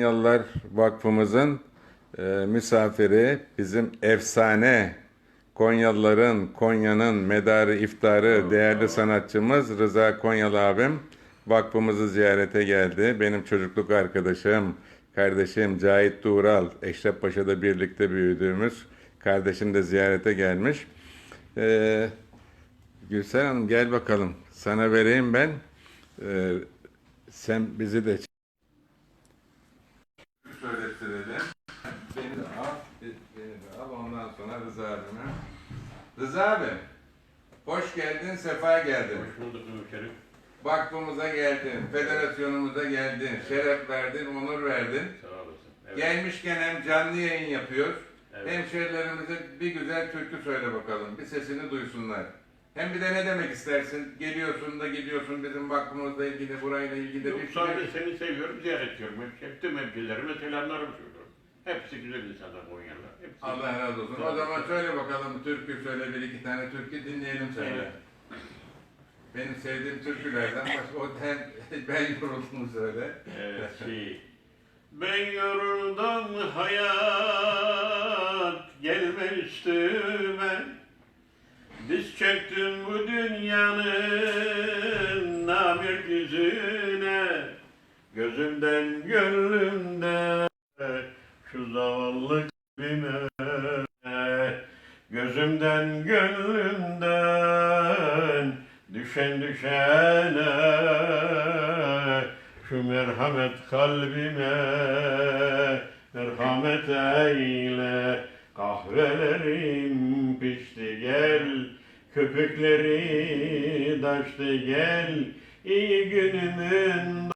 Konyalılar Vakfımızın e, misafiri bizim efsane Konyalıların, Konya'nın medarı, iftarı değerli sanatçımız Rıza Konyalı abim vakfımızı ziyarete geldi. Benim çocukluk arkadaşım, kardeşim Cahit Tuğral, Eşref Paşa'da birlikte büyüdüğümüz kardeşim de ziyarete gelmiş. E, Gülsen Hanım gel bakalım. Sana vereyim ben. E, sen bizi de söylettirelim. Beni de al, beni de al. Ondan sonra Rıza abime. Rıza abi, hoş geldin, sefa geldin. Hoş bulduk hemşerim. Vakfımıza geldin, federasyonumuza geldin, şeref verdin, onur verdin. Sağ olasın. Evet. Gelmişken hem canlı yayın yapıyoruz, Evet. hemşehrilerimize bir güzel türkü söyle bakalım, bir sesini duysunlar. Hem bir de ne demek istersin? Geliyorsun da gidiyorsun bizim vakfımızla ilgili, burayla ilgili Yok, bir şey. sadece seni seviyorum, ziyaret ediyorum. Hep, tüm hemşehrilerime selamlarımı söylüyorum. Hepsi güzel insanlar Konyalılar. Hepsi. Allah razı olsun. O zaman söyle bakalım türkü söyle bir iki tane türkü dinleyelim söyle. Evet. Benim sevdiğim türkülerden başka o ten, ben yoruldum söyle. Evet, şey. Ben yoruldum hayat gelme üstüme Diz çöktüm bu dünyanın namert yüzüne Gözümden gönlümden şu zavallı kalbime. Gözümden gönlümden düşen düşene. Şu merhamet kalbime merhamet eyle. Kahvelerim pişti gel. Köpükleri taştı gel. İyi günümün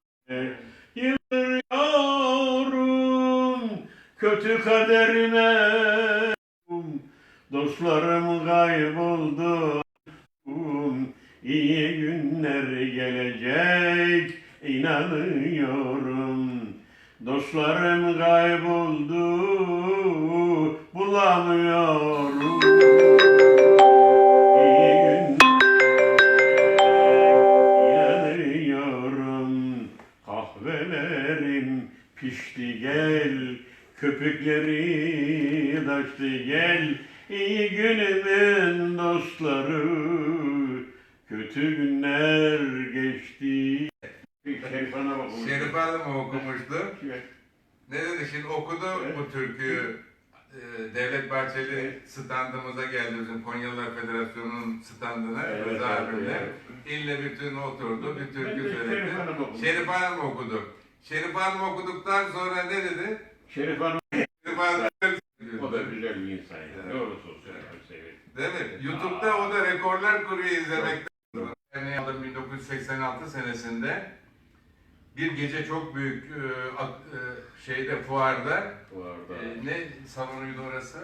kötü kaderine Dostlarım kayboldu. İyi günler gelecek inanıyorum. Dostlarım kayboldu bulamıyorum. İyi günler inanıyorum. Kahvelerim pişti gel Köpükleri taştı gel İyi günümün dostları Kötü günler geçti Şerif Han'a bak. Şerif Hanım okumuştu. Evet. Ne dedi şimdi okudu bu türküyü. Ee, Devlet Bahçeli standımıza geldi bizim Konyalılar Federasyonu'nun standına Evet, Rıza evet, abimle. evet. İlle bütün oturdu, bir türkü söyledi. Hanım. Şerif Hanım okudu. Şerif Hanım okuduktan sonra ne dedi? Şerif Hanım Şerif Hanım o da güzel bir insan. Evet. Doğrusu söylemek severim. Değil mi? YouTube'da o da rekorlar kuruyor izlemekte. Yani aldım 1986 senesinde bir gece çok büyük e, ak- e, şeyde fuarda Bu arada. e, ne salonuydu orası?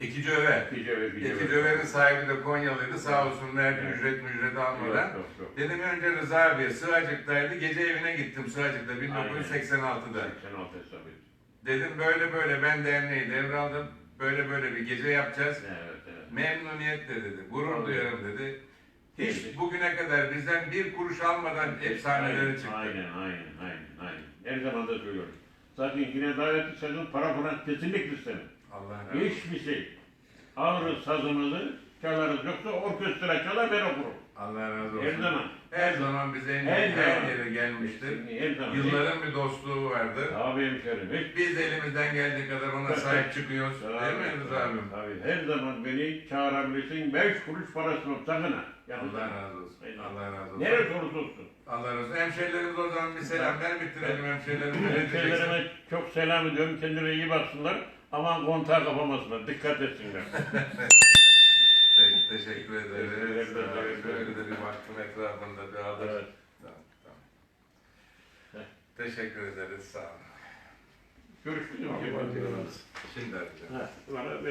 İkinci Över. Gece ve gece. İkinci Över'in sahibi de Konyalıydı. Sağ olsun verdi Evet. ücret mücret almadan. Yok, yok, yok. Dedim önce Rıza abiye Sığacık'taydı. Gece evine gittim Sığacık'ta 1986'da. 86 hesap et. Dedim böyle böyle ben derneği devraldım. Böyle böyle bir gece yapacağız. Evet, evet. Memnuniyetle dedi. Gurur duyarım dedi. Hiç Evet. bugüne kadar bizden bir kuruş almadan efsaneleri Aynen, çıktı. Aynen, aynen, aynen, aynen. Her zaman da söylüyorum. Zaten yine davetli sakın para falan kesinlikle istemem. Allah razı olsun. Hiçbir şey. Alırız sazımızı, çalarız. Yoksa orkestra çalar ben okurum. Allah razı olsun. Her zaman. Her zaman bize en Her her, yere gelmiştir. Her zaman. Yılların bir dostluğu vardır. Abi hemşerim. Hiç Biz de elimizden geldiği kadar ona sahip çıkıyoruz. Değil mi Rıza abim? Tabii. Her zaman beni çağırabilirsin. Beş kuruş parası yok. Sakın ha. Allah razı olsun. Allah razı olsun. Neresi olursa olsun. Allah razı olsun. Hemşehrilerimiz o zaman bir selamlar bitirelim hemşehrilerimize. Ne diyeceksin? Hemşehrilerime çok selam ediyorum. Kendilerine iyi baksınlar. Aman kontağı kapamasınlar. Dikkat etsinler. Peki, teşekkür ederiz. Teşekkür ederiz. De bir vakfın etrafında bir alır. Evet. Tamam, tamam. Teşekkür ederiz. Sağ olun. Görüşürüz. Şimdi arayacağım. Ha, bana ben